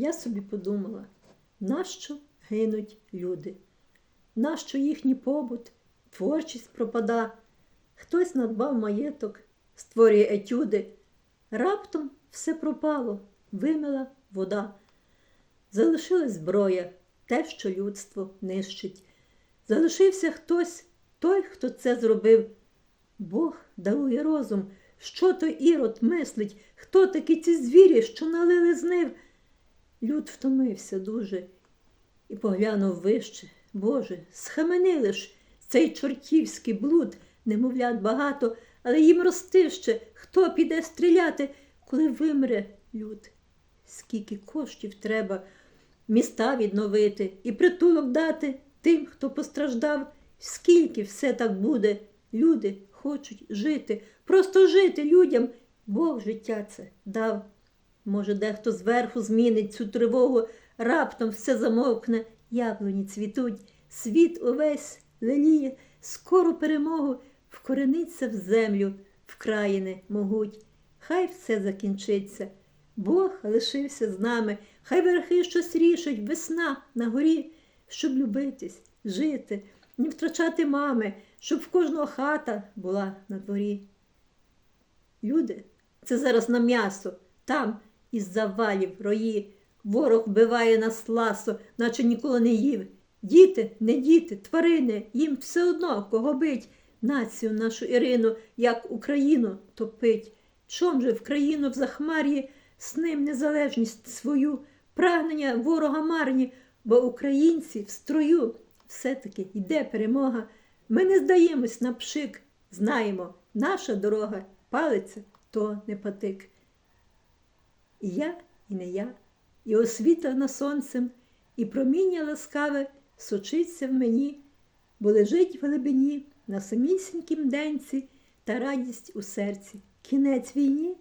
Я собі подумала, нащо гинуть люди? Нащо їхній побут, творчість пропада? Хтось надбав маєток, створює етюди. Раптом все пропало, вимила вода. Залишилась зброя, те, що людство нищить. Залишився хтось, той, хто це зробив. Бог дарує розум, що той ірод мислить, хто такі ці звірі, що налили знив. Люд втомився дуже і поглянув вище. Боже, схаменили ж цей чортівський блуд, немовлят багато, але їм рости ще, хто піде стріляти, коли вимре люд. Скільки коштів треба міста відновити і притулок дати тим, хто постраждав, скільки все так буде. Люди хочуть жити, просто жити людям. Бог життя це дав. Може, дехто зверху змінить цю тривогу, раптом все замовкне, яблуні цвітуть, світ увесь леліє, скору перемогу вкорениться в землю, в країни могуть. Хай все закінчиться. Бог лишився з нами, хай верхи щось рішать, весна на горі, щоб любитись, жити, не втрачати мами, щоб в кожного хата була на дворі. Люди, це зараз на м'ясо, там із завалів рої. Ворог вбиває нас ласо, наче ніколи не їв. Діти, не діти, тварини, їм все одно кого бить. Націю нашу Ірину, як Україну топить. Чом же в країну в захмар'ї з ним незалежність свою, прагнення ворога марні, бо українці в строю все-таки йде перемога. Ми не здаємось на пшик, знаємо, наша дорога палиться, то не патик. І я, і не я, і освітлена сонцем, і проміння ласкаве сочиться в мені, бо лежить в глибині на самісінькім денці та радість у серці. Кінець війні